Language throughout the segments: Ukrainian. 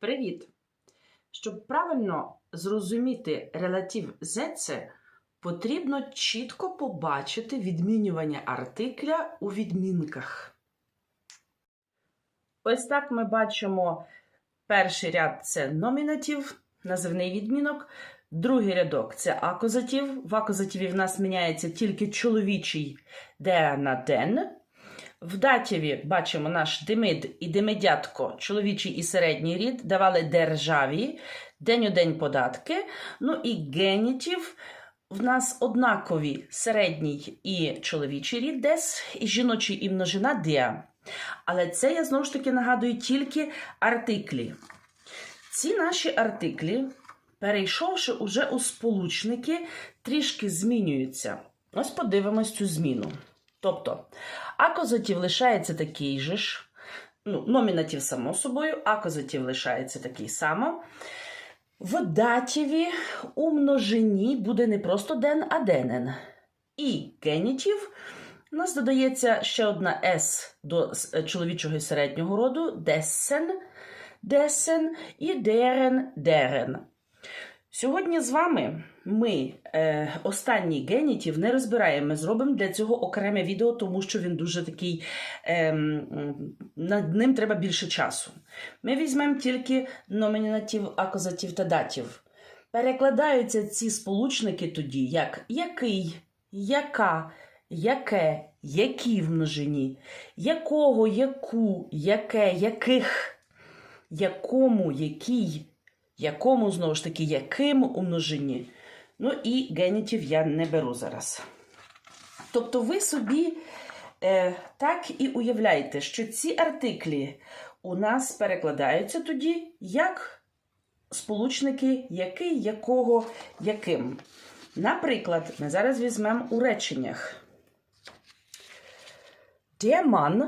Привіт! Щоб правильно зрозуміти релатив зеце, потрібно чітко побачити відмінювання артикля у відмінках. Ось так ми бачимо перший ряд це номінатив, називний відмінок. Другий рядок це акузатив. В акузативі в нас міняється тільки чоловічий де на ден. В датіві бачимо наш демид і демедятко, чоловічий і середній рід, давали державі, день у день податки. Ну і генітів в нас однакові середній і чоловічий рід дес, і жіночий і множина де. Але це я знову ж таки нагадую тільки артиклі. Ці наші артиклі, перейшовши уже у сполучники, трішки змінюються. Ось подивимось цю зміну. Тобто, акузатив лишається такий же ж. Ну, номінатив, само собою, акузатив лишається такий само. В датіві у множині буде не просто ден, а денен. І генітів у нас додається ще одна С до чоловічого і середнього роду десен, десен і дерен, дерен. Сьогодні з вами ми е, останній генітів не розбираємо. Ми зробимо для цього окреме відео, тому що він дуже такий, е, над ним треба більше часу. Ми візьмемо тільки номінатив, акузатив та датів. Перекладаються ці сполучники тоді як який, яка, яке, які в множині, якого, яку, яке, яких, якому, який, якому знову ж таки, яким у множині. Ну і генітів я не беру зараз. Тобто ви собі е, так і уявляєте, що ці артиклі у нас перекладаються тоді як сполучники який, якого, яким. Наприклад, ми зараз візьмемо у реченнях. Der Mann,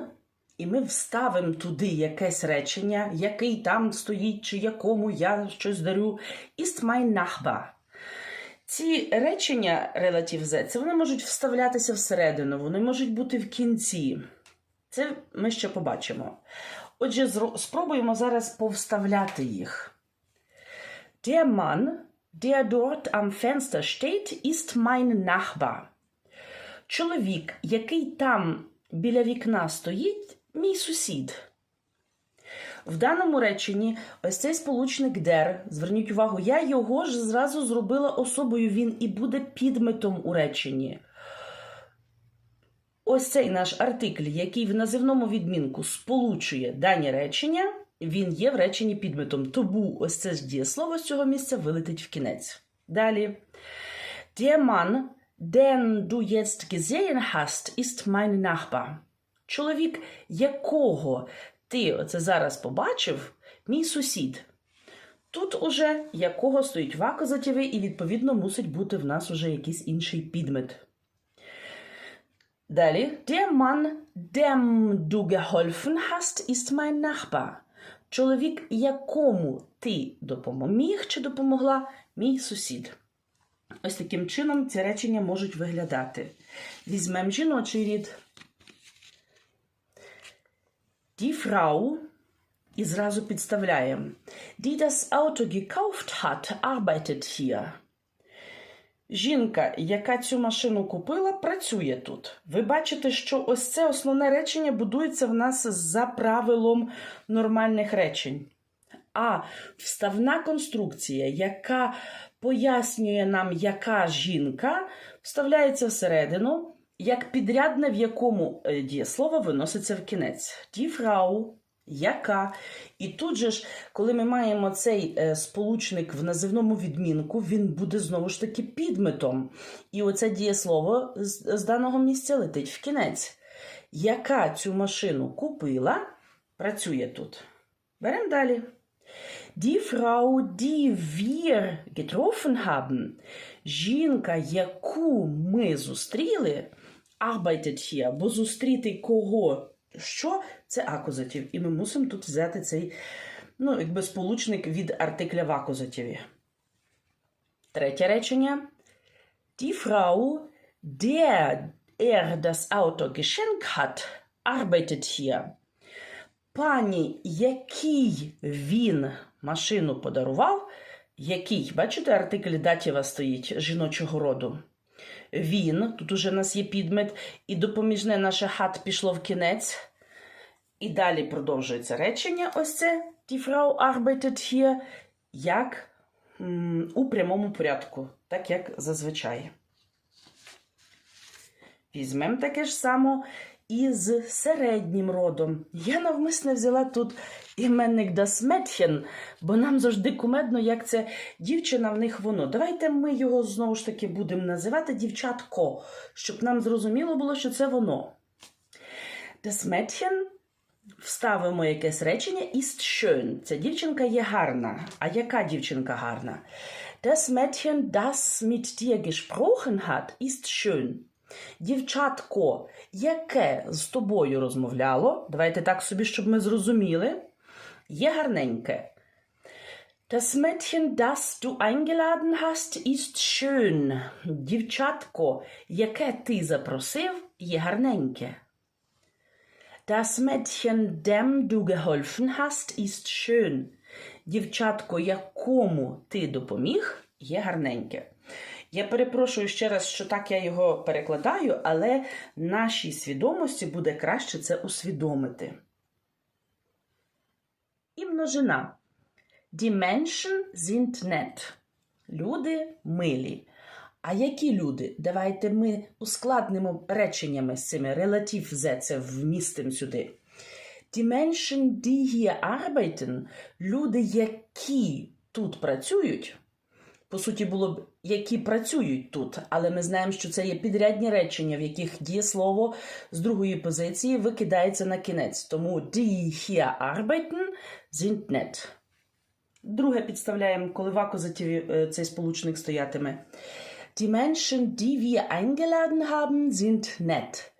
і ми вставимо туди якесь речення, який там стоїть, чи якому я щось дарю, ist mein Nachbar. Ці речення релатив Z, це вони можуть вставлятися всередину, вони можуть бути в кінці. Це ми ще побачимо. Отже, спробуємо зараз повставляти їх. Der Mann, der dort am Fenster steht, ist mein Nachbar. Чоловік, який там біля вікна стоїть, мій сусід. В даному реченні ось цей сполучник der, зверніть увагу, я його ж зразу зробила особою, він і буде підметом у реченні. Ось цей наш артикль, який в називному відмінку сполучує дані речення, він є в реченні підметом. Тому ось це ж дієслово з цього місця вилетить в кінець. Далі. Der Mann, den du jetzt gesehen hast, ist mein Nachbar. Чоловік, якого ти оце зараз побачив, мій сусід. Тут уже якого стоїть в акузативі, і відповідно мусить бути в нас уже якийсь інший підмет. Далі, der Mann, dem du geholfen hast, ist mein Nachbar. Чоловік, якому ти допоміг чи допомогла, мій сусід. Ось таким чином ці речення можуть виглядати. Візьмемо жіночий рід. Die Frau, зразу підставляємо. Die das Auto gekauft hat, arbeitet hier. Жінка, яка цю машину купила, працює тут. Ви бачите, що ось це основне речення будується в нас за правилом нормальних речень. А вставна конструкція, яка пояснює нам, яка жінка, вставляється всередину, як підрядне, в якому е, дієслово виноситься в кінець. Die Frau, яка. І тут же ж, коли ми маємо цей е, сполучник в називному відмінку, він буде знову ж таки підметом. І оце дієслово з, даного місця летить в кінець. Яка цю машину купила, працює тут. Беремо далі. Die Frau, die wir getroffen haben, жінка, яку ми зустріли, arbeitet hier, бо зустріти кого? Що? Це акузатив. І ми мусимо тут взяти цей, ну, якби сполучник від артикля в акузативі. Третє речення. Die Frau, der er das Auto geschenkt hat, arbeitet hier. пані, який він машину подарував, який, бачите, артикль датіва стоїть жіночого роду. Він, тут уже в нас є підмет, і допоміжне наше хат пішло в кінець. І далі продовжується речення. Ось це Die Frau arbeitet hier, як у прямому порядку, так як зазвичай. Візьмемо таке ж само і з середнім родом. Я навмисне взяла тут іменник Mädchen, бо нам завжди кумедно, як це дівчина в них воно. Давайте ми його знову ж таки будемо називати дівчатко, щоб нам зрозуміло було, що це воно. Das вставимо якесь речення ist schön. Ця дівчинка є гарна. А яка дівчинка гарна? Das Mädchen, das mit dir gesprochen hat, ist schön. Дівчатко, яке з тобою розмовляло, давайте так собі, щоб ми зрозуміли, є гарненьке. Das Mädchen, das du eingeladen hast, ist schön. Дівчатко, яке ти запросив, є гарненьке. Das Mädchen, dem du geholfen hast, ist schön. Дівчатко, якому ти допоміг, є гарненьке. Я перепрошую ще раз, що так я його перекладаю, але нашій свідомості буде краще це усвідомити. І множина. Die Menschen sind nett. Люди милі. А які люди? Давайте ми ускладнимо реченнями з цими релатив «зе», це вмістимо сюди. Die Menschen, die hier arbeiten, люди, які тут працюють, по суті, було б які працюють тут, але ми знаємо, що це є підрядні речення, в яких дієслово з другої позиції викидається на кінець. Тому die hier arbeiten sind nett. Друге підставляємо, коли в акузативі е, цей сполучник стоятиме. Die Menschen, die wir eingeladen haben, sind nett.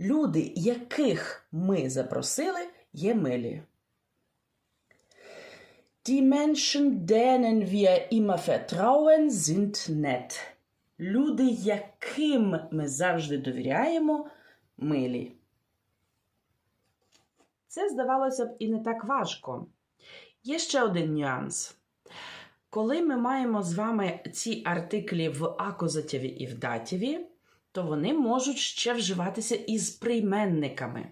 Люди, яких ми запросили, є милі. Die Menschen, denen wir immer vertrauen, sind nett. Люди, яким ми завжди довіряємо, милі. Це здавалося б і не так важко. Є ще один нюанс. Коли ми маємо з вами ці артиклі в акузативі і в датіві, то вони можуть ще вживатися із прийменниками.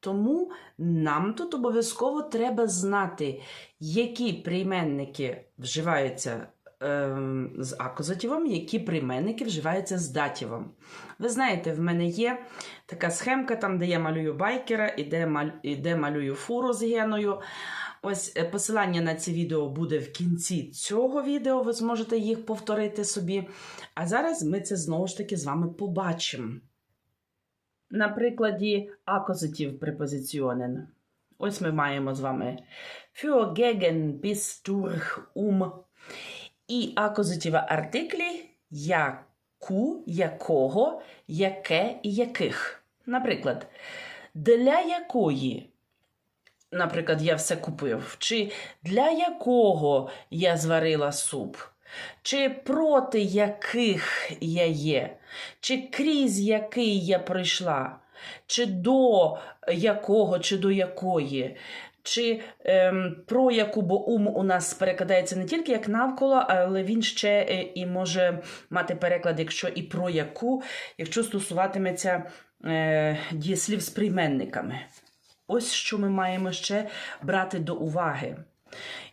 Тому нам тут обов'язково треба знати, які прийменники вживаються ем, з акузативом, які прийменники вживаються з датівом. Ви знаєте, в мене є така схемка, там, де я малюю байкера і де, і де малюю фуру з геною. Ось е, посилання на ці відео буде в кінці цього відео, ви зможете їх повторити собі. А зараз ми це знову ж таки з вами побачимо. На прикладі акузатив препозиціонен. Ось ми маємо з вами für, gegen, bis, durch, um. І акузатива артиклі яку, якого, яке і яких. Наприклад, для якої наприклад, я все купив, чи для якого я зварила суп, чи проти яких я є, чи крізь який я прийшла, чи до якого, чи до якої. Чи ем, про яку, бо ум у нас перекладається не тільки як навколо, але він ще е, і може мати переклад, якщо і про яку, якщо стосуватиметься е, дієслів з прийменниками. Ось що ми маємо ще брати до уваги.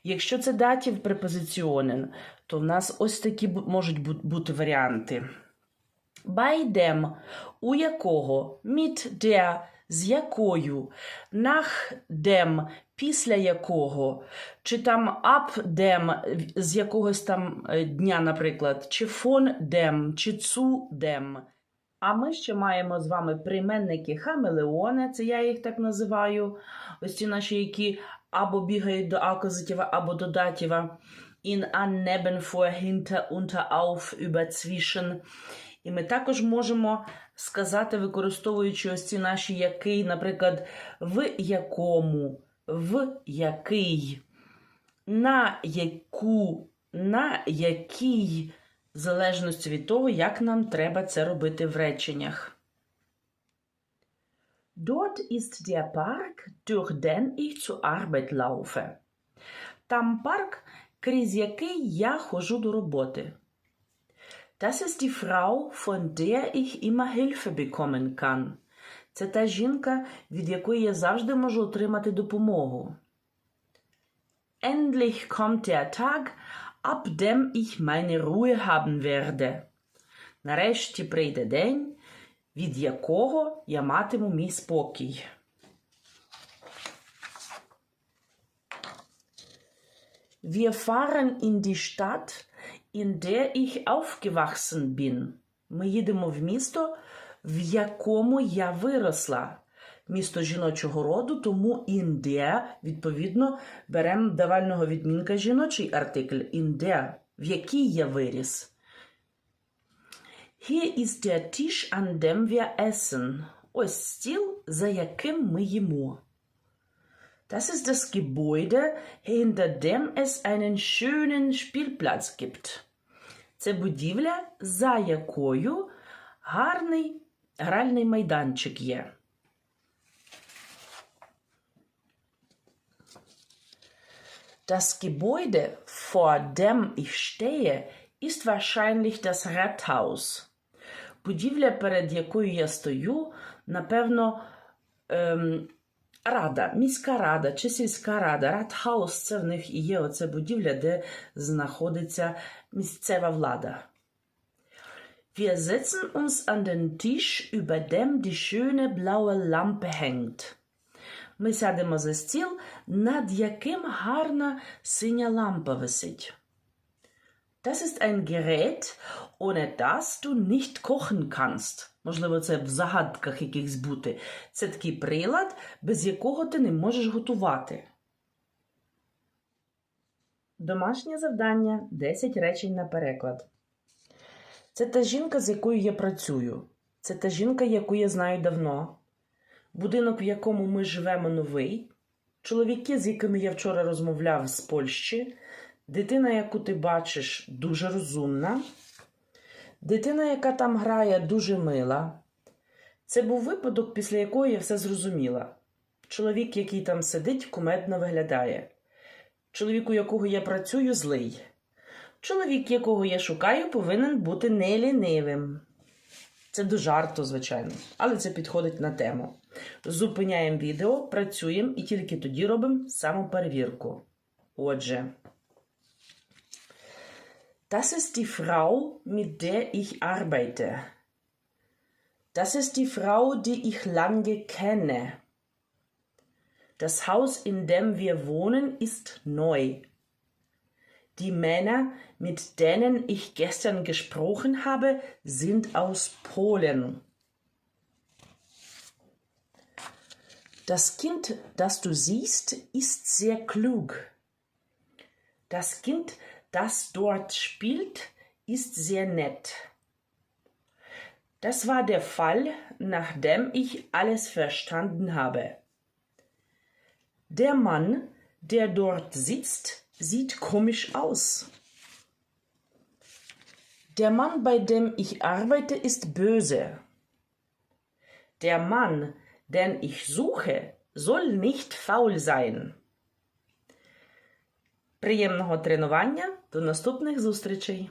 Якщо це датів препозиціонен, то в нас ось такі можуть бути варіанти. Dem, у якого, mit der, з якою, nach dem, після якого, чи там ab dem, з якогось там е, дня, наприклад, чи von dem, чи zu dem. А ми ще маємо з вами прийменники хамелеони, це я їх так називаю. Ось ці наші, які або бігають до акузатива, або до датіва. In, an, neben, vor, hinter, unter, auf, über, zwischen. І ми також можемо сказати, використовуючи ось ці наші який, наприклад, в якому, в який, на яку, на який, в залежності від того, як нам треба це робити в реченнях. Dort ist der Park, durch den ich zur Arbeit laufe. Там парк, крізь який я ходжу до роботи. Das ist die Frau, von der ich immer Hilfe bekommen kann. Це та жінка, від якої я завжди можу отримати допомогу. Endlich kommt der Tag, ab dem ich meine Ruhe haben werde. Нарешті прийде день, від якого я матиму мій спокій. Wir fahren in die Stadt, in der ich aufgewachsen bin. Ми їдемо в місто, в якому я виросла. Місто жіночого роду, тому der, відповідно, беремо давального відмінка жіночий артикль der, в якій я виріс. Hier ist der Tisch, an dem wir essen. Ось стіл, за яким ми їмо. Das ist das Gebäude, hinter dem es einen schönen Spielplatz gibt. Це будівля, за якою гарний гральний майданчик є. Das Gebäude, vor dem ich stehe, ist wahrscheinlich das Rathaus. Будівля, перед якою я стою, напевно, ем, рада, міська рада чи сільська рада. Ратхаус це в них і є оце будівля, де знаходиться місцева влада. Wir setzen uns an den Tisch, über dem die schöne blaue Lampe hängt. Ми сядемо за стіл, над яким гарна синя лампа висить. Das ist ein Gerät, ohne das du nicht kochen kannst. Можливо, це в загадках якихось бути. Це такий прилад, без якого ти не можеш готувати. Домашнє завдання 10 речень на переклад. Це та жінка, з якою я працюю. Це та жінка, яку я знаю давно. Будинок, в якому ми живемо, новий. Чоловіки, з якими я вчора розмовляв з Польщі. Дитина, яку ти бачиш, дуже розумна. Дитина, яка там грає, дуже мила. Це був випадок, після якого я все зрозуміла. Чоловік, який там сидить, кумедно виглядає. Чоловік, у якого я працюю, злий. Чоловік, якого я шукаю, повинен бути не лінивим. Це до жарту, звичайно, але це підходить на тему. Зупиняємо відео, працюємо і тільки тоді робимо самоперевірку. Отже. Das ist die Frau, mit der ich arbeite. Das ist die Frau, die ich lange kenne. Das Haus, in dem wir wohnen, ist neu. Die Männer, mit denen ich gestern gesprochen habe, sind aus Polen. Das Kind, das du siehst, ist sehr klug. Das Kind, das dort spielt, ist sehr nett. Das war der Fall, nachdem ich alles verstanden habe. Der Mann, der dort sitzt, sieht komisch aus. Der Mann, bei dem ich arbeite, ist böse. Der Mann, den ich suche, soll nicht faul sein. Приємного тренування. До наступних зустрічей!